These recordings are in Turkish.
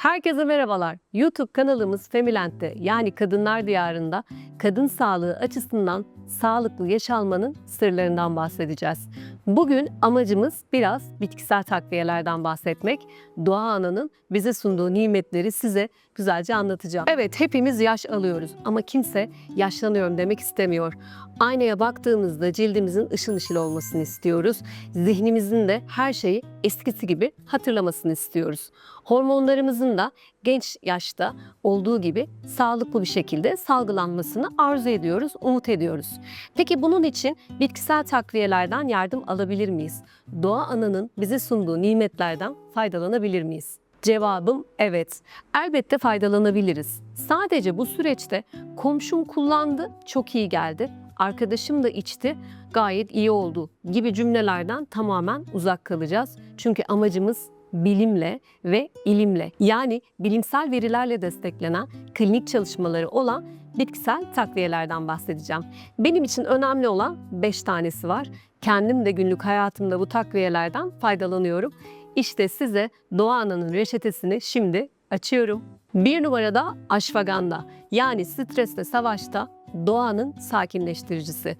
Herkese merhabalar. YouTube kanalımız Femilent'te yani Kadınlar Diyarı'nda kadın sağlığı açısından sağlıklı yaş almanın sırlarından bahsedeceğiz. Bugün amacımız biraz bitkisel takviyelerden bahsetmek. Doğa Ana'nın bize sunduğu nimetleri size güzelce anlatacağım. Evet hepimiz yaş alıyoruz ama kimse yaşlanıyorum demek istemiyor. Aynaya baktığımızda cildimizin ışıl ışıl olmasını istiyoruz. Zihnimizin de her şeyi eskisi gibi hatırlamasını istiyoruz. Hormonlarımızın da genç yaşta olduğu gibi sağlıklı bir şekilde salgılanmasını arzu ediyoruz, umut ediyoruz. Peki bunun için bitkisel takviyelerden yardım alabilir miyiz? Doğa Ana'nın bize sunduğu nimetlerden faydalanabilir miyiz? Cevabım evet. Elbette faydalanabiliriz. Sadece bu süreçte komşum kullandı, çok iyi geldi. Arkadaşım da içti, gayet iyi oldu gibi cümlelerden tamamen uzak kalacağız. Çünkü amacımız bilimle ve ilimle yani bilimsel verilerle desteklenen klinik çalışmaları olan bitkisel takviyelerden bahsedeceğim. Benim için önemli olan 5 tanesi var. Kendim de günlük hayatımda bu takviyelerden faydalanıyorum. İşte size Doğa Ana'nın reçetesini şimdi açıyorum. Bir numarada ashwagandha yani stresle savaşta doğanın sakinleştiricisi.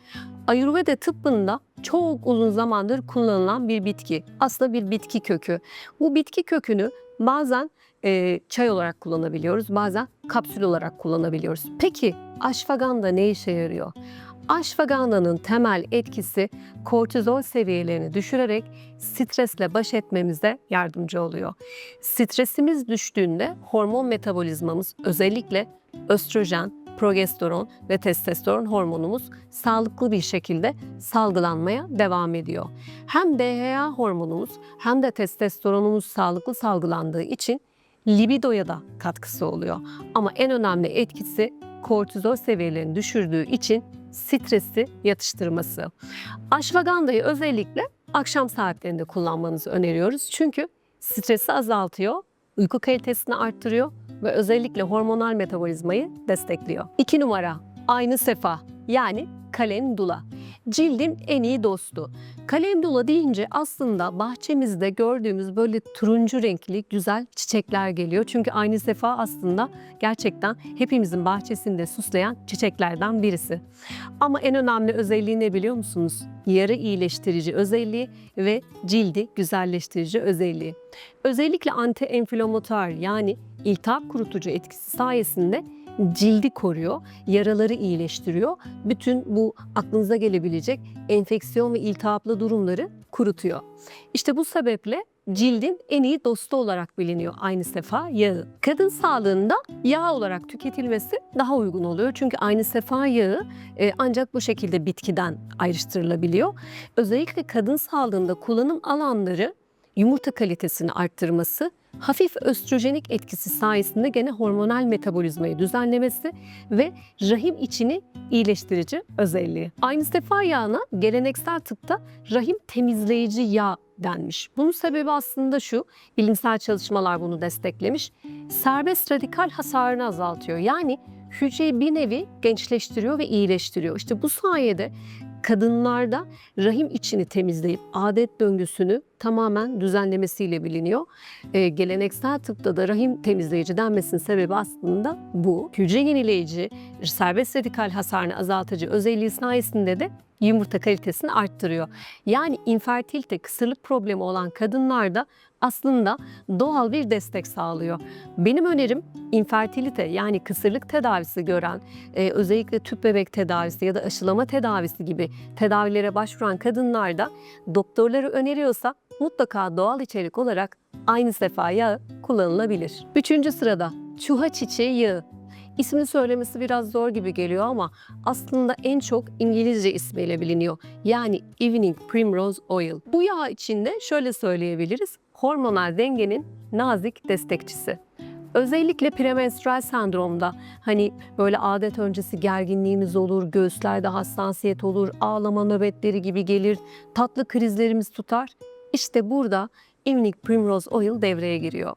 Ayurveda tıbbında çok uzun zamandır kullanılan bir bitki. Aslında bir bitki kökü. Bu bitki kökünü bazen e, çay olarak kullanabiliyoruz, bazen kapsül olarak kullanabiliyoruz. Peki ashwagandha ne işe yarıyor? Ashwagandha'nın temel etkisi kortizol seviyelerini düşürerek stresle baş etmemize yardımcı oluyor. Stresimiz düştüğünde hormon metabolizmamız özellikle östrojen, progesteron ve testosteron hormonumuz sağlıklı bir şekilde salgılanmaya devam ediyor. Hem DHA hormonumuz hem de testosteronumuz sağlıklı salgılandığı için libidoya da katkısı oluyor. Ama en önemli etkisi kortizol seviyelerini düşürdüğü için stresi yatıştırması. Ashwagandha'yı özellikle akşam saatlerinde kullanmanızı öneriyoruz. Çünkü stresi azaltıyor, uyku kalitesini arttırıyor ve özellikle hormonal metabolizmayı destekliyor. İki numara aynı sefa yani kalendula. Cildin en iyi dostu. Kalendula deyince aslında bahçemizde gördüğümüz böyle turuncu renkli güzel çiçekler geliyor. Çünkü aynı sefa aslında gerçekten hepimizin bahçesinde süsleyen çiçeklerden birisi. Ama en önemli özelliği ne biliyor musunuz? Yarı iyileştirici özelliği ve cildi güzelleştirici özelliği. Özellikle anti-enflamatuar yani iltihap kurutucu etkisi sayesinde cildi koruyor, yaraları iyileştiriyor. Bütün bu aklınıza gelebilecek enfeksiyon ve iltihaplı durumları kurutuyor. İşte bu sebeple cildin en iyi dostu olarak biliniyor aynı sefa yağı. Kadın sağlığında yağ olarak tüketilmesi daha uygun oluyor. Çünkü aynı sefa yağı e, ancak bu şekilde bitkiden ayrıştırılabiliyor. Özellikle kadın sağlığında kullanım alanları yumurta kalitesini arttırması, hafif östrojenik etkisi sayesinde gene hormonal metabolizmayı düzenlemesi ve rahim içini iyileştirici özelliği. Aynı sefa yağına geleneksel tıpta rahim temizleyici yağ denmiş. Bunun sebebi aslında şu, bilimsel çalışmalar bunu desteklemiş. Serbest radikal hasarını azaltıyor. Yani hücreyi bir nevi gençleştiriyor ve iyileştiriyor. İşte bu sayede kadınlarda rahim içini temizleyip adet döngüsünü tamamen düzenlemesiyle biliniyor. Ee, geleneksel tıpta da rahim temizleyici denmesinin sebebi aslında bu. Hücre yenileyici, serbest radikal hasarını azaltıcı özelliği sayesinde de yumurta kalitesini arttırıyor. Yani infertilite, kısırlık problemi olan kadınlarda aslında doğal bir destek sağlıyor. Benim önerim infertilite yani kısırlık tedavisi gören, e, özellikle tüp bebek tedavisi ya da aşılama tedavisi gibi tedavilere başvuran kadınlarda doktorları öneriyorsa mutlaka doğal içerik olarak aynı sefa yağı kullanılabilir. Üçüncü sırada çuha çiçeği yağı. İsmini söylemesi biraz zor gibi geliyor ama aslında en çok İngilizce ismiyle biliniyor. Yani Evening Primrose Oil. Bu yağ içinde şöyle söyleyebiliriz. Hormonal dengenin nazik destekçisi. Özellikle premenstrüel sendromda hani böyle adet öncesi gerginliğimiz olur, göğüslerde hassasiyet olur, ağlama nöbetleri gibi gelir, tatlı krizlerimiz tutar. İşte burada Evening Primrose Oil devreye giriyor.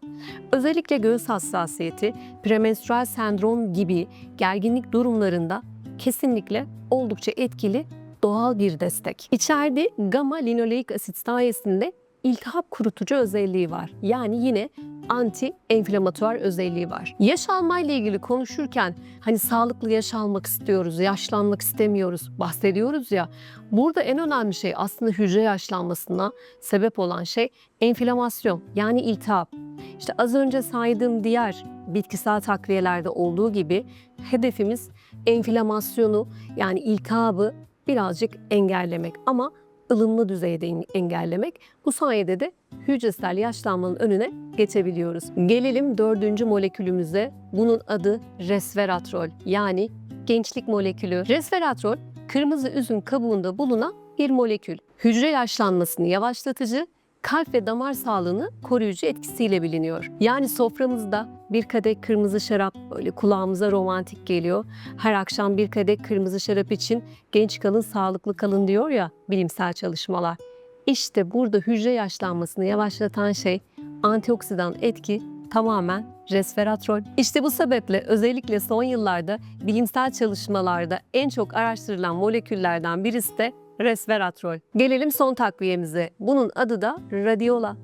Özellikle göğüs hassasiyeti, premenstrüel sendrom gibi gerginlik durumlarında kesinlikle oldukça etkili doğal bir destek. İçeride gamma linoleik asit sayesinde iltihap kurutucu özelliği var. Yani yine anti enflamatuar özelliği var. Yaş alma ile ilgili konuşurken hani sağlıklı yaş almak istiyoruz, yaşlanmak istemiyoruz bahsediyoruz ya. Burada en önemli şey aslında hücre yaşlanmasına sebep olan şey enflamasyon yani iltihap. İşte az önce saydığım diğer bitkisel takviyelerde olduğu gibi hedefimiz enflamasyonu yani iltihabı birazcık engellemek ama ılımlı düzeyde engellemek. Bu sayede de hücresel yaşlanmanın önüne geçebiliyoruz. Gelelim dördüncü molekülümüze. Bunun adı resveratrol yani gençlik molekülü. Resveratrol kırmızı üzüm kabuğunda bulunan bir molekül. Hücre yaşlanmasını yavaşlatıcı, kalp ve damar sağlığını koruyucu etkisiyle biliniyor. Yani soframızda bir kadeh kırmızı şarap böyle kulağımıza romantik geliyor. Her akşam bir kadeh kırmızı şarap için genç kalın, sağlıklı kalın diyor ya bilimsel çalışmalar. İşte burada hücre yaşlanmasını yavaşlatan şey antioksidan etki tamamen resveratrol. İşte bu sebeple özellikle son yıllarda bilimsel çalışmalarda en çok araştırılan moleküllerden birisi de resveratrol. Gelelim son takviyemize. Bunun adı da radiola.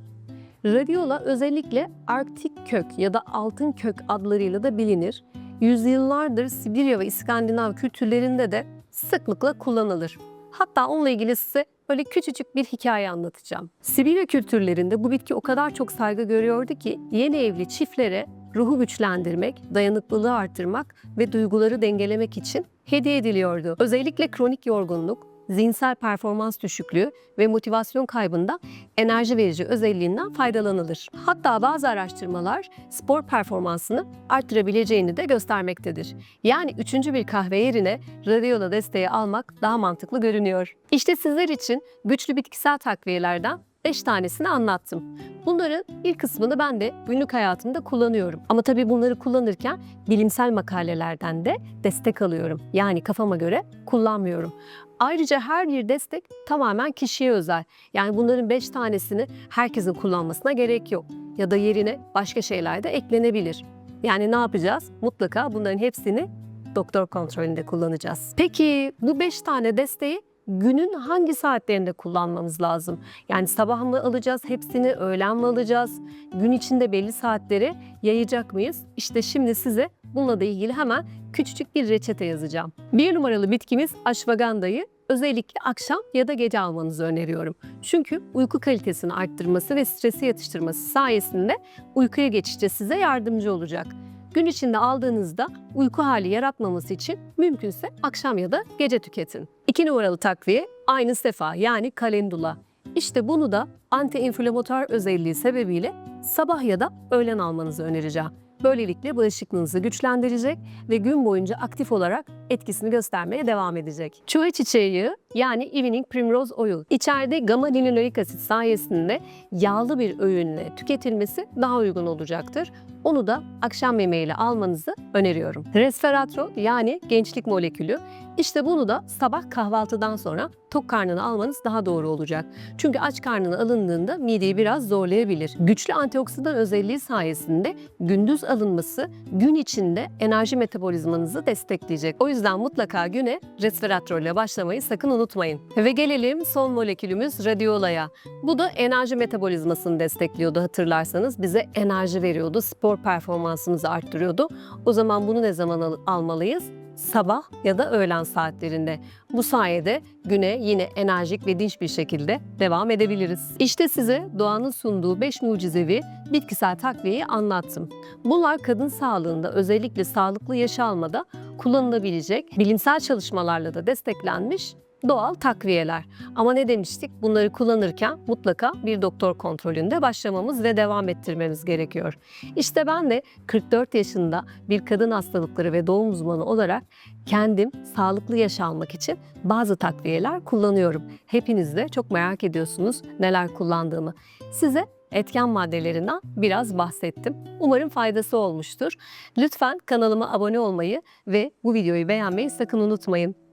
Radiola özellikle arktik kök ya da altın kök adlarıyla da bilinir. Yüzyıllardır Sibirya ve İskandinav kültürlerinde de sıklıkla kullanılır. Hatta onunla ilgili size böyle küçücük bir hikaye anlatacağım. Sibirya kültürlerinde bu bitki o kadar çok saygı görüyordu ki yeni evli çiftlere ruhu güçlendirmek, dayanıklılığı arttırmak ve duyguları dengelemek için hediye ediliyordu. Özellikle kronik yorgunluk, zihinsel performans düşüklüğü ve motivasyon kaybında enerji verici özelliğinden faydalanılır. Hatta bazı araştırmalar spor performansını arttırabileceğini de göstermektedir. Yani üçüncü bir kahve yerine radiola desteği almak daha mantıklı görünüyor. İşte sizler için güçlü bitkisel takviyelerden 5 tanesini anlattım. Bunların bir kısmını ben de günlük hayatımda kullanıyorum. Ama tabii bunları kullanırken bilimsel makalelerden de destek alıyorum. Yani kafama göre kullanmıyorum. Ayrıca her bir destek tamamen kişiye özel. Yani bunların 5 tanesini herkesin kullanmasına gerek yok. Ya da yerine başka şeyler de eklenebilir. Yani ne yapacağız? Mutlaka bunların hepsini doktor kontrolünde kullanacağız. Peki bu 5 tane desteği günün hangi saatlerinde kullanmamız lazım? Yani sabah mı alacağız hepsini, öğlen mi alacağız? Gün içinde belli saatlere yayacak mıyız? İşte şimdi size bununla da ilgili hemen küçücük bir reçete yazacağım. Bir numaralı bitkimiz ashwagandha'yı özellikle akşam ya da gece almanızı öneriyorum. Çünkü uyku kalitesini arttırması ve stresi yatıştırması sayesinde uykuya geçişte size yardımcı olacak. Gün içinde aldığınızda uyku hali yaratmaması için mümkünse akşam ya da gece tüketin. İki numaralı takviye aynı sefa yani kalendula. İşte bunu da anti-inflamatuar özelliği sebebiyle sabah ya da öğlen almanızı önereceğim. Böylelikle bağışıklığınızı güçlendirecek ve gün boyunca aktif olarak etkisini göstermeye devam edecek. Çuha çiçeği yani Evening Primrose Oil. İçeride gamma linoleurik asit sayesinde yağlı bir öğünle tüketilmesi daha uygun olacaktır. Onu da akşam yemeğiyle almanızı öneriyorum. Resveratrol yani gençlik molekülü. İşte bunu da sabah kahvaltıdan sonra tok karnına almanız daha doğru olacak. Çünkü aç karnına alındığında mideyi biraz zorlayabilir. Güçlü antioksidan özelliği sayesinde gündüz alınması gün içinde enerji metabolizmanızı destekleyecek. O yüzden mutlaka güne resveratrol başlamayı sakın unutmayın. Ve gelelim son molekülümüz radiolaya. Bu da enerji metabolizmasını destekliyordu hatırlarsanız. Bize enerji veriyordu, spor performansımızı arttırıyordu. O zaman bunu ne zaman al- almalıyız? Sabah ya da öğlen saatlerinde. Bu sayede güne yine enerjik ve dinç bir şekilde devam edebiliriz. İşte size doğanın sunduğu 5 mucizevi bitkisel takviyeyi anlattım. Bunlar kadın sağlığında özellikle sağlıklı yaş almada kullanılabilecek, bilimsel çalışmalarla da desteklenmiş doğal takviyeler. Ama ne demiştik? Bunları kullanırken mutlaka bir doktor kontrolünde başlamamız ve devam ettirmemiz gerekiyor. İşte ben de 44 yaşında bir kadın hastalıkları ve doğum uzmanı olarak kendim sağlıklı yaş almak için bazı takviyeler kullanıyorum. Hepiniz de çok merak ediyorsunuz neler kullandığımı. Size etken maddelerinden biraz bahsettim. Umarım faydası olmuştur. Lütfen kanalıma abone olmayı ve bu videoyu beğenmeyi sakın unutmayın.